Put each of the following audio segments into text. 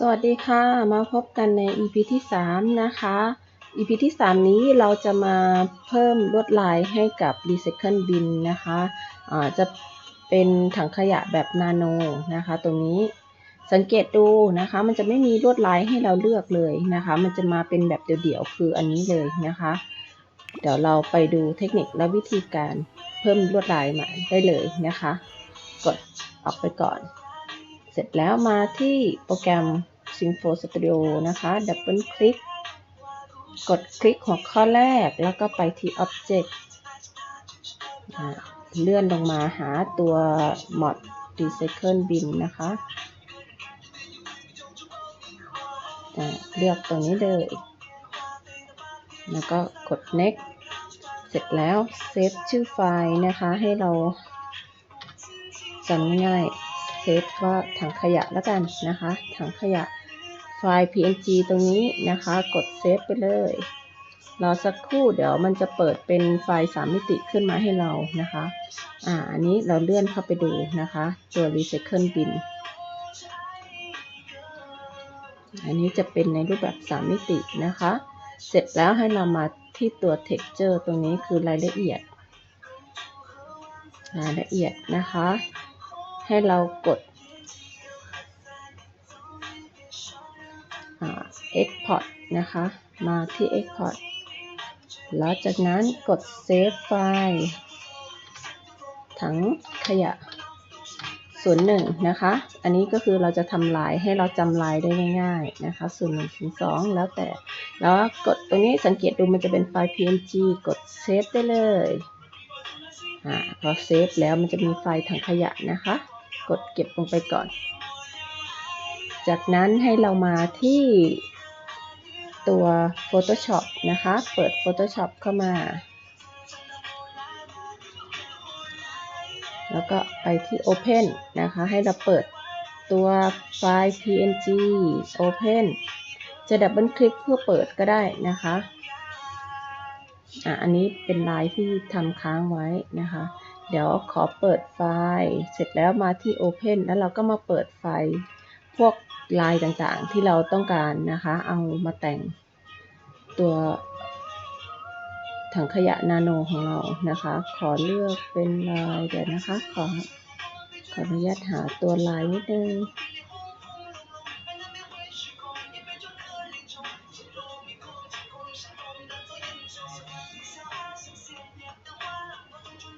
สวัสดีค่ะ มาพบกันใน EP ที่ 3 นะคะ EP ที่ 3 นี้เราจะมาเพิ่มลวดลายให้กับ Recycle Bin นะคะะจะเป็นถังขยะแบบนาโนนะคะ ตรงนี้สังเกตดูนะคะ มันจะไม่มีลวดลายให้เราเลือกเลยนะคะ มันจะมาเป็นแบบเดี่ยวๆ คืออันนี้เลยนะคะ เดี๋ยวเราไปดูเทคนิคและวิธีการเพิ่มลวดลายมาได้เลยนะคะ กดออกไปก่อน เสร็จแล้วมาที่โปรแกรม Syncfo Studio นะคะ ดับเบิลคลิก กดคลิกหัวข้อแรก แล้วก็ไปที่ Object เลื่อนลงมาหาตัว Mod Recycle Bin นะคะ เลือกตรงนี้เลย แล้วก็กด next เสร็จแล้วเซฟชื่อไฟล์นะคะ ให้เราจำง่าย เซฟว่าถังขยะแล้วกันนะคะ ถังขยะไฟล์ png ตรงนี้นะคะ กดเซฟไปเลย รอสักครู่เดี๋ยวมันจะเปิดเป็นไฟล์3มิติขึ้นมาให้เรานะคะ อ่า อันนี้เราเลื่อนเข้าไปดูนะคะ ตัว recycle bin อันนี้จะเป็นในรูปแบบ 3 มิตินะคะ เสร็จแล้วให้เรามาที่ตัว texture ตรงนี้คือรายละเอียด รายละเอียดนะคะ ให้เรากด export นะคะ มาที่ export แล้วจากนั้นกด save ไฟล์ถังขยะส่วนหนึ่งนะคะ อันนี้ก็คือเราจะทำลายให้เราจำลายได้ง่าย ๆนะคะ ส่วนหนึ่งส่วนสองแล้วแต่ แล้วกดตรงนี้สังเกตดูมันจะเป็นไฟล์ png กด save ได้เลยอ่าพอเซฟแล้วมันจะมีไฟล์ถังขยะนะคะ กดเก็บลงไปก่อน จากนั้นให้เรามาที่ตัว Photoshop นะคะ เปิด Photoshop เข้ามา แล้วก็ไปที่ Open นะคะ ให้เราเปิดตัวไฟล์ PNG Open จะดับเบิลคลิกเพื่อเปิดก็ได้นะคะ อะ อันนี้เป็นลายที่ทำค้างไว้นะคะ เดี๋ยวขอเปิดไฟล์ เสร็จแล้วมาที่ Open แล้วเราก็มาเปิดไฟล์ พวกลายต่างๆที่เราต้องการนะคะ เอามาแต่งตัวถังขยะนาโนของเรานะคะ ขอเลือกเป็นลายเดี๋ยวนะคะ ขอขออนุญาตหาตัวลายนิดนึง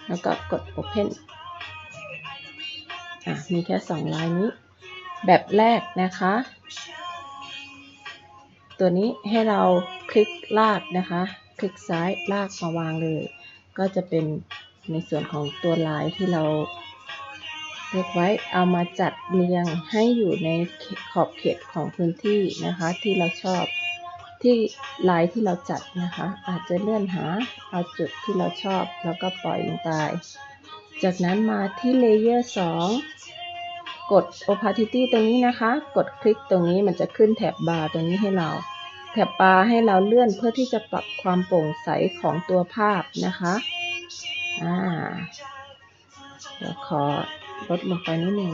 แล้วก็กด Open อะมีแค่สองลายนี้ แบบแรกนะคะ ตัวนี้ให้เราคลิกลากนะคะ คลิกซ้ายลากมาวางเลย ก็จะเป็นในส่วนของตัวลายที่เราเลือกไว้เอามาจัดเรียงให้อยู่ในขอบเขตของพื้นที่นะคะ ที่เราชอบ ที่ลายที่เราจัดนะคะ อาจจะเลื่อนหาเอาจุดที่เราชอบแล้วก็ปล่อยลงไป จากนั้นมาที่เลเยอร์2กด opacity ตรงนี้นะคะ กดคลิกตรงนี้มันจะขึ้นแถบบาร์ตรงนี้ให้เรา แถบบาร์ให้เราเลื่อนเพื่อที่จะปรับความโปร่งใสของตัวภาพนะคะอ่าเดี๋ยวขอลดลงไปนิดนึง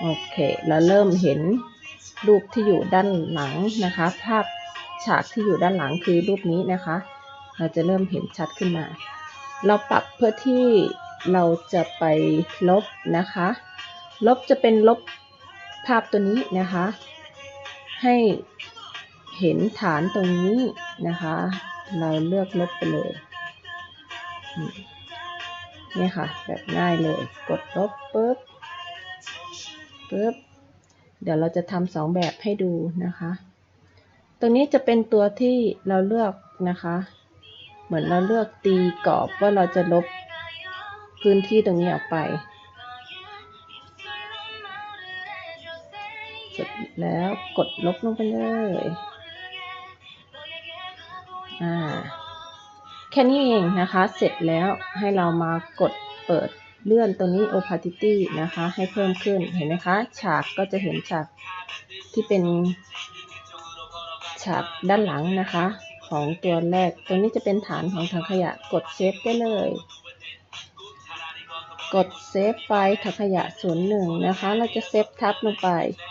โอเค เราเริ่มเห็น รูปที่อยู่ด้านหลังนะคะ ภาพฉากที่อยู่ด้านหลังคือรูปนี้นะคะ เราจะเริ่มเห็นชัดขึ้นมา เราปรับเพื่อที่เราจะไปลบนะคะ ลบจะเป็นลบภาพตัวนี้นะคะ ให้เห็นฐานตรงนี้นะคะ เราเลือกลบไปเลยนี่ค่ะ แบบง่ายเลย กดลบปุ๊บปุ๊บ เดี๋ยวเราจะทำสองแบบให้ดูนะคะ ตรงนี้จะเป็นตัวที่เราเลือกนะคะ เหมือนเราเลือกตีกรอบว่าเราจะลบพื้นที่ตรงนี้ออกไปเสร็จแล้วกดลบลงไปเลยอ่าแค่นี้เองนะคะ เสร็จแล้วให้เรามากดเปิด เลื่อนตัวนี้ opacity นะคะ ให้เพิ่มขึ้นเห็นไหมคะ ฉากก็จะเห็นฉากที่เป็นฉากด้านหลังนะคะ ของตัวแรก ตัวนี้จะเป็นฐานของถังขยะกดเซฟได้เลย กดเซฟไฟล์ถังขยะศูนหนึ่งนะคะ เราจะเซฟทับลงไป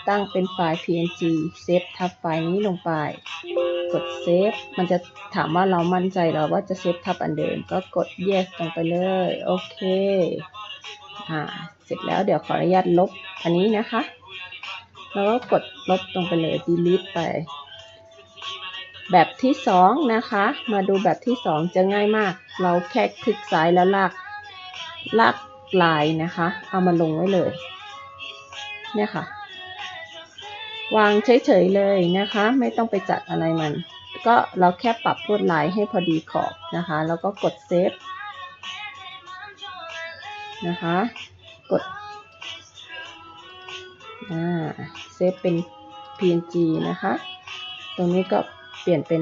ตั้งเป็นไฟล์ png เซฟทับไฟล์นี้ลงไป กดเซฟมันจะถามว่าเรามั่นใจเราว่าจะเซฟทับอันเดิมก็กด yes ลงไปเลย โอเค อ่า เสร็จแล้วเดี๋ยวขออนุญาตลบอันนี้นะคะ แล้วก็กดลบลงไปเลย delete ไป แบบที่สองนะคะ มาดูแบบที่สองจะง่ายมาก เราแค่คลิกซ้ายแล้วลาก ลากลายนะคะ เอามาลงไว้เลย เนี่ยค่ะ วางเฉยๆเลยนะคะ ไม่ต้องไปจัดอะไรมัน ก็เราแค่ปรับลวดลายให้พอดีขอบนะคะ แล้วก็กดเซฟนะคะ กดเซฟเป็น png นะคะ ตรงนี้ก็เปลี่ยนเป็น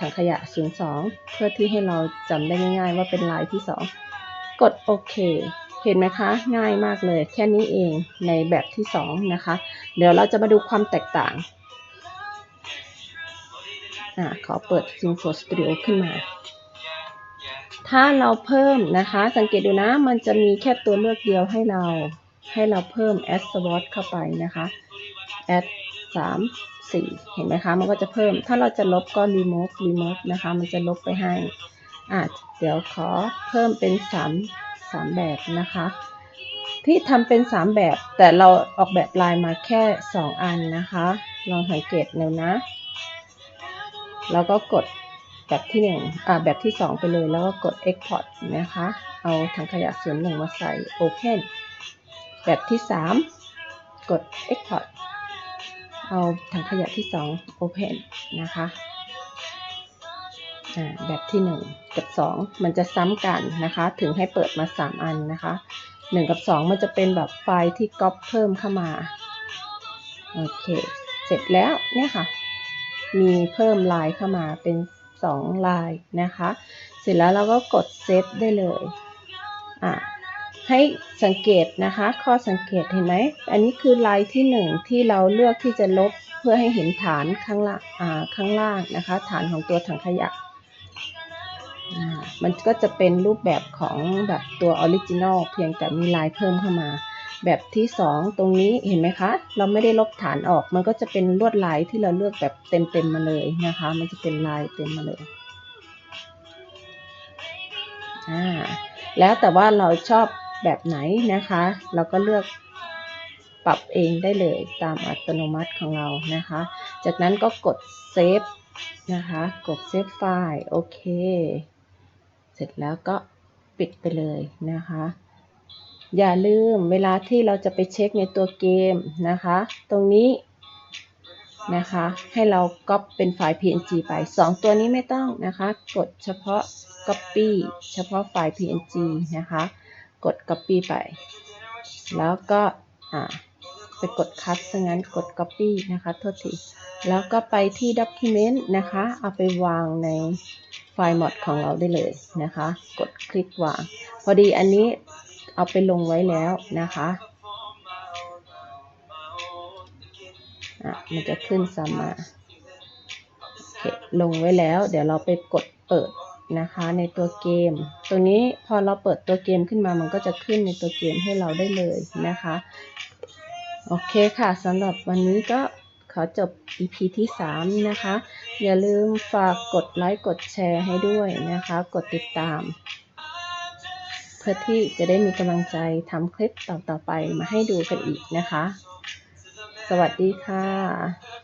ถังขยะ 02 เพื่อที่ให้เราจำได้ง่ายๆ ว่าเป็นลายที่ 2 กดโอเค เห็นไหมคะ ง่ายมากเลย แค่นี้เองในแบบที่2นะคะ เดี๋ยวเราจะมาดูความแตกต่างอ่าขอเปิด Synfo Studio ขึ้นมา ถ้าเราเพิ่มนะคะ สังเกตดูนะ มันจะมีแค่ตัวเลือกเดียวให้เรา ให้เราเพิ่ม add swatch เข้าไปนะคะ add 3 4เห็นไหมคะ มันก็จะเพิ่ม ถ้าเราจะลบก็ remove remove นะคะ มันจะลบไปให้อะเดี๋ยวขอเพิ่มเป็น 3 3แบบนะคะ ที่ทำเป็น3แบบแต่เราออกแบบลายมาแค่2อันนะคะ ลองสังเกตดูนะ แล้วก็กดแบบที่1อ่าแบบที่2ไปเลยแล้วก็กด export นะคะ เอาถังขยะส่วนหนึ่งมาใส่ open แบบที่3กด export เอาถังขยะที่2 open นะคะ แบบที่ 1 กับ 2 มันจะซ้ำกันนะคะ ถึงให้เปิดมา 3 อันนะคะ 1 กับ 2 มันจะเป็นแบบไฟล์ที่ก๊อปเพิ่มเข้ามา โอเค เสร็จแล้วเนี่ยค่ะ มีเพิ่มลายเข้ามาเป็น 2 ลายนะคะ เสร็จแล้วเราก็กดเซฟได้เลยอ่าให้สังเกตนะคะ ข้อสังเกตเห็นไหม อันนี้คือลายที่หนึ่งที่เราเลือกที่จะลบเพื่อให้เห็นฐานข้างล่างอ่าข้างล่างนะคะ ฐานของตัวถังขยะ มันก็จะเป็นรูปแบบของแบบตัวออริจินอลเพียงแต่มีลายเพิ่มเข้ามา แบบที่สองตรงนี้เห็นไหมคะ เราไม่ได้ลบฐานออก มันก็จะเป็นลวดลายที่เราเลือกแบบเต็มๆมาเลยนะคะ มันจะเป็นลายเต็มมาเลยอ่าแล้วแต่ว่าเราชอบแบบไหนนะคะ เราก็เลือกปรับเองได้เลยตามอัตโนมัติของเรานะคะ จากนั้นก็กดเซฟนะคะ กดเซฟไฟล์ โอเค เสร็จแล้วก็ปิดไปเลยนะคะ อย่าลืมเวลาที่เราจะไปเช็คในตัวเกมนะคะ ตรงนี้นะคะ ให้เราก๊อปเป็นไฟล์ png ไป 2 ตัวนี้ไม่ต้องนะคะ กดเฉพาะ copy เฉพาะไฟล์ png นะคะ กด copy ไป แล้วก็ไปกด cut ซะงั้นกด copy นะคะ โทษที แล้วก็ไปที่ document นะคะ เอาไปวางใน ไฟล์ mod ของเราได้เลยนะคะ กดคลิกวาง พอดีอันนี้เอาไปลงไว้แล้วนะคะอะมันจะขึ้นซ้ำมาโอเคลงไว้แล้ว เดี๋ยวเราไปกดเปิดนะคะในตัวเกม ตรงนี้พอเราเปิดตัวเกมขึ้นมามันก็จะขึ้นในตัวเกมให้เราได้เลยนะคะ โอเคค่ะสำหรับวันนี้ก็ ขอจบ EP ที่ 3 นะคะ อย่าลืมฝากกดไลค์กดแชร์ให้ด้วยนะคะ กดติดตาม เพื่อที่จะได้มีกำลังใจทำคลิปต่อๆไปมาให้ดูกันอีกนะคะ สวัสดีค่ะ